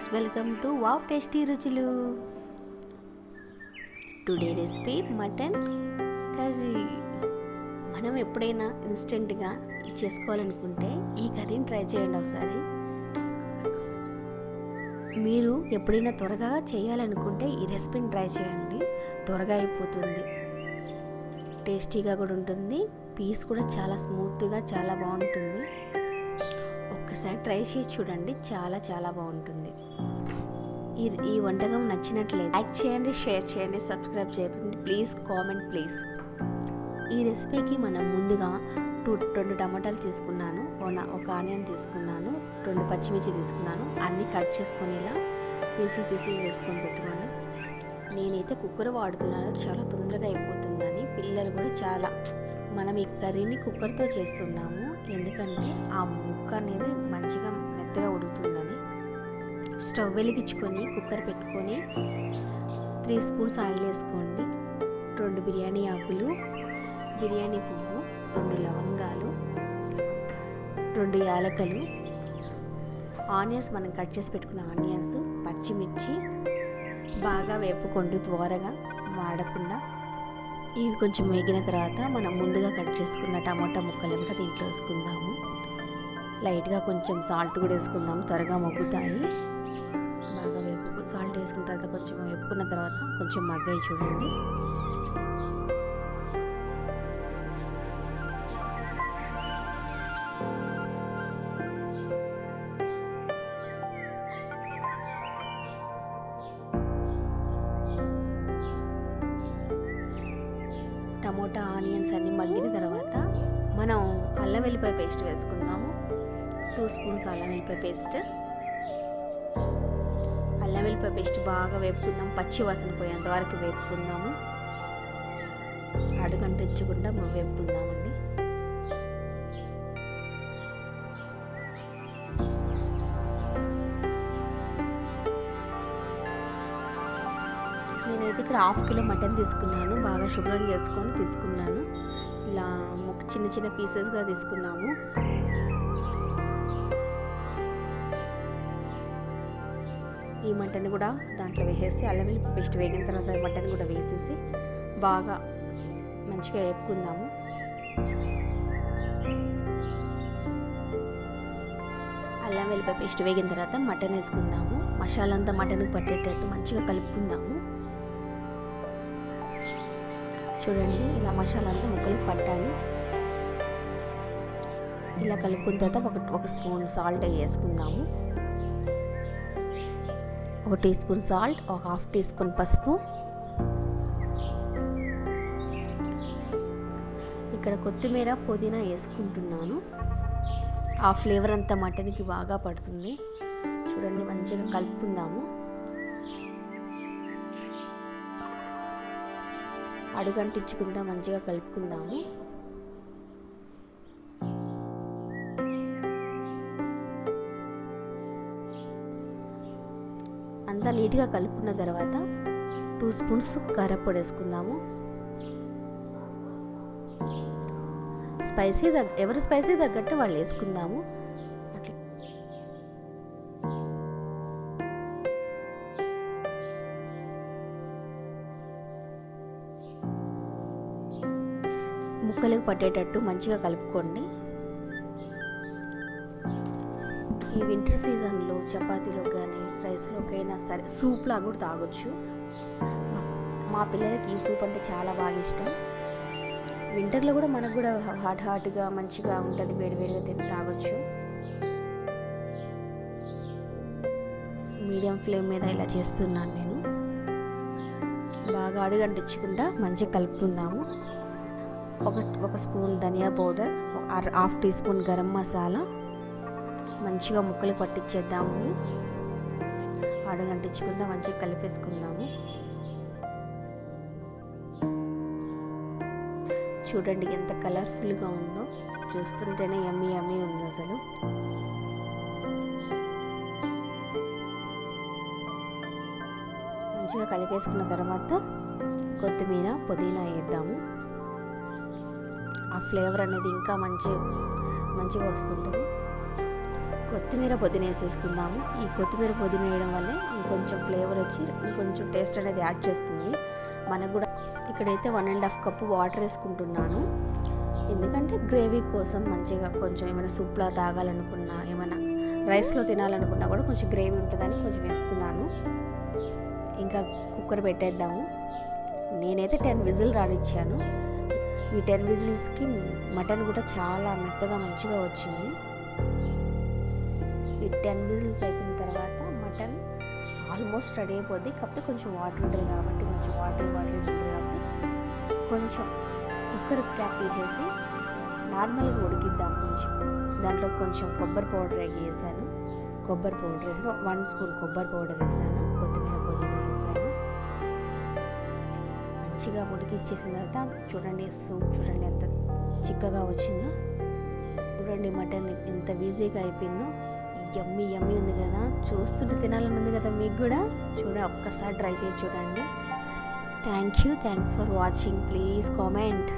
Friends welcome to wow tasty రుచులు. Today recipe mutton curry. మనం ఎప్పుడైనా ఇన్స్టెంట్గా చేసుకోవాలనుకుంటే ఈ కర్రీని ట్రై చేయండి ఒకసారి. మీరు ఎప్పుడైనా త్వరగా చేయాలనుకుంటే ఈ రెసిపీని ట్రై చేయండి. త్వరగా అయిపోతుంది. టేస్టీగా కూడా ఉంటుంది. పీస్ కూడా చాలా స్మూత్గా చాలా బాగుంటుంది. ఒక్కసారి ట్రై చేసి చూడండి. చాలా చాలా బాగుంటుంది. ఈ ఈ వంటకం నచ్చినట్లయితే లైక్ చేయండి షేర్ చేయండి సబ్స్క్రైబ్ చేయండి. Please comment please. ఈ రెసిపీకి మనం ముందుగా టూ రెండు టమాటాలు తీసుకున్నాను. ఒక- ఒక ఆనియన్ తీసుకున్నాను. రెండు పచ్చిమిర్చి తీసుకున్నాను. అన్నీ కట్ చేసుకొని ఇలా పీసులు పీసులు చేసుకొని పెట్టుకోండి. నేనైతే కుక్కర్ వాడుతున్నాను. చాలా తొందరగా అయిపోతుందని పిల్లలు కూడా చాలా మనం ఈ కర్రీని కుక్కర్తో చేస్తున్నాము. ఎందుకంటే ఆ ముక్క అనేది మంచిగా మెత్తగా ఉడుకుతుందని స్టవ్ వెలిగించుకొని కుక్కర్ పెట్టుకొని త్రీ స్పూన్స్ ఆయిల్ వేసుకోండి. రెండు బిర్యానీ ఆకులు బిర్యానీ పువ్వు రెండు లవంగాలు రెండు యాలకలు ఆనియన్స్ మనం కట్ చేసి పెట్టుకున్న ఆనియన్స్ పచ్చిమిర్చి బాగా వేపుకోండి త్వరగా వాడకుండా ఇవి కొంచెం వేగిన తర్వాత మనం ముందుగా కట్ చేసుకున్న టమాటా ముక్కలు కూడా దీంట్లో వేసుకుందాము. లైట్గా కొంచెం సాల్ట్ కూడా వేసుకుందాము త్వరగా మగ్గుతాయి. సాల్ట్ వేసుకున్న తర్వాత కొంచెం వేపుకున్న తర్వాత కొంచెం మగ్గాయి చూడండి. టమోటా ఆనియన్స్ అన్నీ మగ్గిన తర్వాత మనం అల్లం వెల్లిపాయ పేస్ట్ వేసుకుందాము. టూ స్పూన్స్ అల్లం వెల్లిపాయ పేస్ట్. అల్లం వెల్లిపాయ పేస్ట్ బాగా వేపుకుందాం. పచ్చి వాసన పోయేంత వరకు వేపుకుందాము. అడుగంటించకుండా మనం వేపుకుందామండి. నేనైతే ఇక్కడ హాఫ్ కిలో మటన్ తీసుకున్నాను. బాగా శుభ్రం చేసుకొని తీసుకున్నాను. ఇలా చిన్న చిన్న పీసెస్గా తీసుకున్నాము. ఈ మటన్ కూడా దాంట్లో వేసేసి అల్లం వెల్లుల్లి పేస్ట్ వేగిన తర్వాత మటన్ కూడా వేసేసి బాగా మంచిగా వేపుకుందాము. అల్లం వెల్లుల్లి పేస్ట్ వేగిన తర్వాత మటన్ వేసుకుందాము. మసాలా అంతా మటన్కి పట్టేటట్టు మంచిగా కలుపుకుందాము. చూడండి ఇలా మసాలా అంతా ముక్కలకి పట్టాలి. ఇలా కలుపుకున్న తర్వాత ఒక ఒక స్పూన్ సాల్ట్ వేసుకుందాము. ఒక టీ స్పూన్ సాల్ట్ ఒక హాఫ్ టీ స్పూన్ పసుపు. ఇక్కడ కొత్తిమీర పుదీనా వేసుకుంటున్నాను. ఆ ఫ్లేవర్ అంతా మటన్కి బాగా పడుతుంది. చూడండి మంచిగా కలుపుకుందాము. అడుగంటించకుండా మంచిగా కలుపుకుందాము. అంతా నీట్గా కలుపుకున్న తర్వాత టూ స్పూన్స్ కారపొడి వేసుకుందాము. స్పైసీ తగ్గ ఎవరు స్పైసీ తగ్గట్టు వాళ్ళు వేసుకుందాము. అట్లా ముక్కలకు పట్టేటట్టు మంచిగా కలుపుకోండి. ఈ వింటర్ సీజన్లో చపాతీలో కానీ రైస్లోకైనా సరే సూప్లా కూడా తాగొచ్చు. మా పిల్లలకి ఈ సూప్ అంటే చాలా బాగా ఇష్టం. వింటర్లో కూడా మనకు కూడా హాట్ హాట్గా మంచిగా ఉంటుంది వేడివేడిగా తిని తాగొచ్చు. మీడియం ఫ్లేమ్ మీద ఇలా చేస్తున్నాను నేను. బాగా అడుగంటించకుండా మంచిగా కలుపుకుందాము. ఒక ఒక స్పూన్ ధనియా powder half teaspoon garam masala మంచిగా ముక్కలు పట్టించేద్దాము. అడుగంటించకుండా మంచిగా కలిపేసుకుందాము. చూడండి ఎంత కలర్ఫుల్గా ఉందో. చూస్తుంటేనే యమ్మీ ఎమ్మి ఉంది అసలు. మంచిగా కలిపేసుకున్న తర్వాత కొత్తిమీర పుదీనా వేద్దాము. ఆ ఫ్లేవర్ అనేది ఇంకా మంచి మంచిగా వస్తుంటుంది. కొత్తిమీర పుదీనా వేసేసుకుందాము. ఈ కొత్తిమీర పుదీనా వేయడం వల్లే ఇంకొంచెం ఫ్లేవర్ వచ్చి ఇంకొంచెం టేస్ట్ అనేది యాడ్ చేస్తుంది. మనకు కూడా ఇక్కడైతే one and half cup water వేసుకుంటున్నాను. ఎందుకంటే గ్రేవీ కోసం మంచిగా కొంచెం ఏమైనా సూప్లా తాగాలనుకున్నా ఏమైనా రైస్లో తినాలనుకున్నా కూడా కొంచెం గ్రేవీ ఉంటుందని కొంచెం వేస్తున్నాను. ఇంకా కుక్కర్ పెట్టేద్దాము. నేనైతే టెన్ విజిల్ రానిచ్చాను. ఈ టెన్ విజిల్స్కి మటన్ కూడా చాలా మెత్తగా మంచిగా వచ్చింది. టెన్ విజిల్స్ అయిపోయిన తర్వాత మటన్ ఆల్మోస్ట్ రెడీ అయిపోద్ది. కాకపోతే కొంచెం వాటర్ ఉంటుంది కాబట్టి కొంచెం వాటర్ వాటర్ ఉంటుంది కాబట్టి కొంచెం కుక్కర్ క్యాప్ తీసేసి నార్మల్గా ఉడికిద్దాం కొంచెం. దాంట్లో కొంచెం కొబ్బరి పౌడర్ వేసాను కొబ్బరి పౌడర్ వేసాను వన్ స్పూన్ కొబ్బరి పౌడర్ వేసాను కొత్తిమీర పుదీనా వేసాను మంచిగా ఉడికిచ్చేసిన తర్వాత చూడండి సూప్ చూడండి ఎంత చిక్కగా వచ్చిందో. చూడండి మటన్ ఎంత ఈజీగా అయిపోయిందో. యమ్మీ యమ్మీ ఉంది కదా. చూస్తుంటే తినాలని ఉంది కదా మీకు కూడా. చూడ ఒక్కసారి ట్రై చేసి చూడండి. Thank you thank for watching please comment